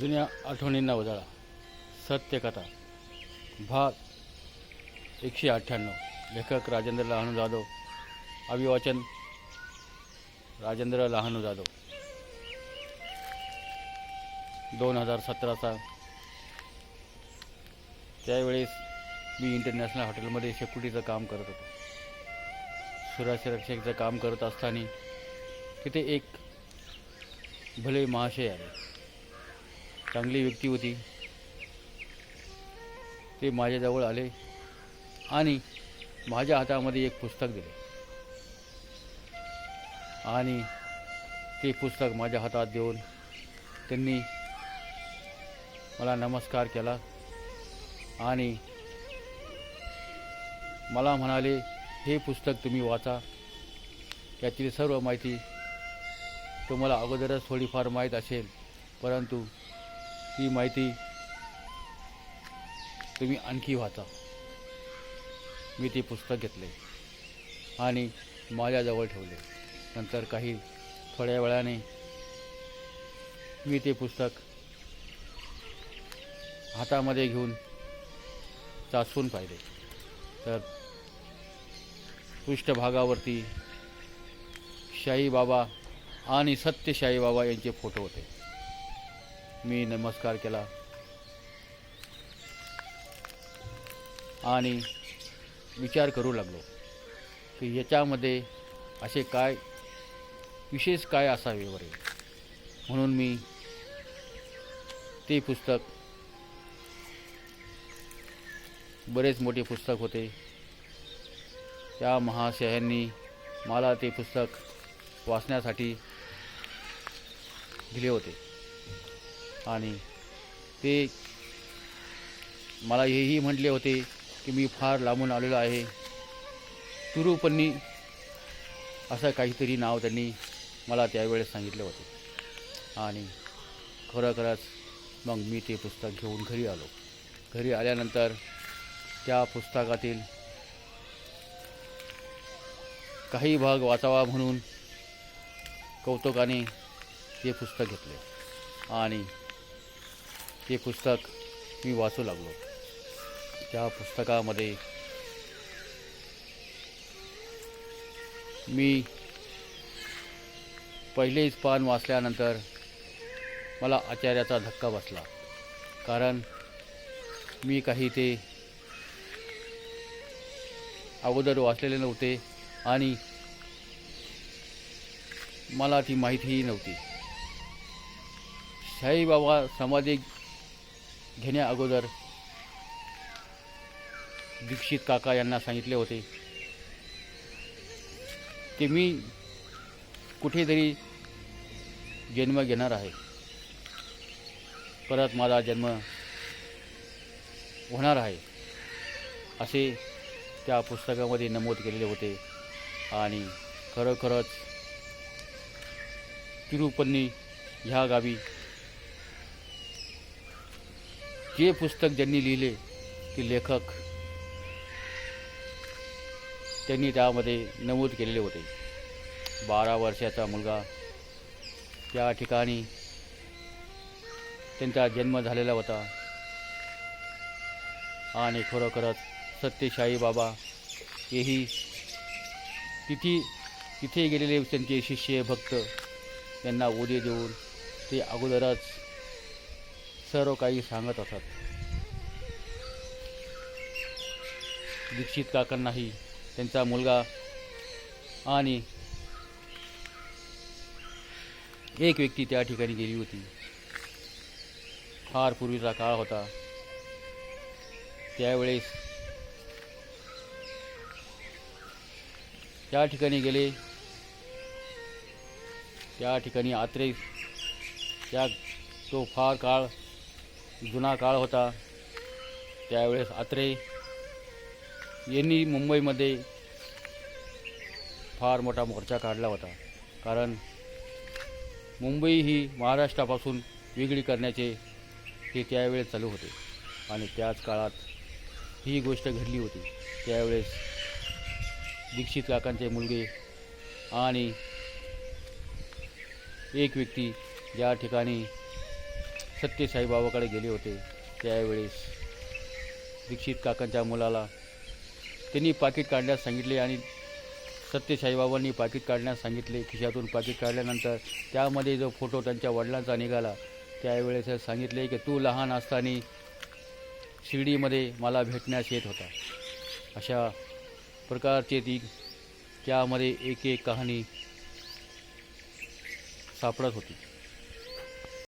जुन्या आठवणींना उजाळा. सत्यकथा भाग एकशे अठ्ठ्याण्णव. लेखक राजेंद्र लहानू जाधव. अभिवाचन राजेंद्र लहानू जाधव. दोन हजार सतराचा त्यावेळेस मी इंटरनॅशनल हॉटेलमध्ये सेक्युरिटीचं काम करत होतो. सुरक्षरक्षकचं काम करत असताना तिथे एक भले महाशय आले. चांगली व्यक्ती होती. ते माझ्याजवळ आले आणि माझ्या हातामध्ये एक पुस्तक दिले. आणि ते पुस्तक माझ्या हातात देऊन त्यांनी मला नमस्कार केला आणि मला म्हणाले हे पुस्तक तुम्ही वाचा. यातील सर्व माहिती तुम्हाला अगोदरच थोडीफार माहीत असेल परंतु ती माहिती तुम्ही आणखी वाचा. मी ते पुस्तक घेतले आणि माझ्याजवळ ठेवले. नंतर काही थोड्या वेळाने मी ते पुस्तक हातामध्ये घेऊन चाचून पाहिले. तर पृष्ठभागावरती शाही बाबा आणि सत्यशाही बाबा यांचे फोटो होते. मी नमस्कार केला. आणि विचार करू लागलो की याच्यामध्ये असे काय विशेष काय असावे वरे? म्हणून मी ते पुस्तक बरेच मोठे पुस्तक होते. त्या महाशयांनी मला ते पुस्तक वाचण्यासाठी दिले होते. आणि ते मला हेही म्हटले होते की मी फार लांबून आलेलो आहे. तुरुपन्नी असं काहीतरी नाव त्यांनी मला त्यावेळेस सांगितले होते. आणि खरोखरच मग मी ते पुस्तक घेऊन घरी आलो. घरी आल्यानंतर त्या पुस्तकातील काही भाग वाचावा म्हणून कौतुकाने ते पुस्तक घेतले. आणि ते पुस्तक मी वाचू लागलो. त्या पुस्तकामध्ये मी पहिलेच पान वाचल्यानंतर मला आचार्याचा धक्का बसला. कारण मी काही ते अगोदर वाचलेले नव्हते आणि मला ती माहितीही नव्हती. साईबाबा समाधी घेण्या अगोदर दीक्षित काका यांना सांगितले होते की मी कुठेतरी जन्म घेणार आहे. परत माझा जन्म होणार आहे असे त्या पुस्तकामध्ये नमूद केलेले होते आणि खरोखरच तिरुपन्नी ह्या गावी जे पुस्तक ज्यांनी लिहिले ते लेखक त्यांनी त्यामध्ये नमूद केलेले होते. बारा वर्षाचा मुलगा त्या ठिकाणी त्यांचा जन्म झालेला होता. आणि खरोखरच सत्यशाही बाबा हेही तिथे तिथे गेलेले त्यांचे शिष्य भक्त त्यांना उदे देऊन ते अगोदरच सर्व काही सांगत असत. दीक्षित काकांनाही त्यांचा मुलगा आणि एक व्यक्ती त्या ठिकाणी गेली होती. फार पूर्वीचा काळ होता. त्यावेळेस त्या ठिकाणी गेले. त्या ठिकाणी आत्रे त्या तो फार काळ जुना काळ होता. त्यावेळेस आत्रे यांनी मुंबईमध्ये फार मोठा मोर्चा काढला होता. कारण मुंबई ही महाराष्ट्रापासून वेगळी करण्याचे ते त्यावेळेस चालू होते. आणि त्याच काळात ही गोष्ट घडली होती. त्यावेळेस दीक्षित काकांचे मुलगे आणि एक व्यक्ती ज्या ठिकाणी सत्यसाईबाबाकडे गेले होते. त्यावेळेस दीक्षित काकांच्या मुलाला त्यांनी पाकिट काढण्यास सांगितले आणि सत्यसाईबाबांनी पाकिट काढण्यास सांगितले. खिशातून पाकिट काढल्यानंतर त्यामध्ये जो फोटो त्यांच्या वडिलांचा निघाला त्यावेळेस सांगितले की तू लहान असताना शिर्डीमध्ये मला भेटण्यास येत होता. अशा प्रकारचे ती त्यामध्ये एक एक कहाणी सापडत होती.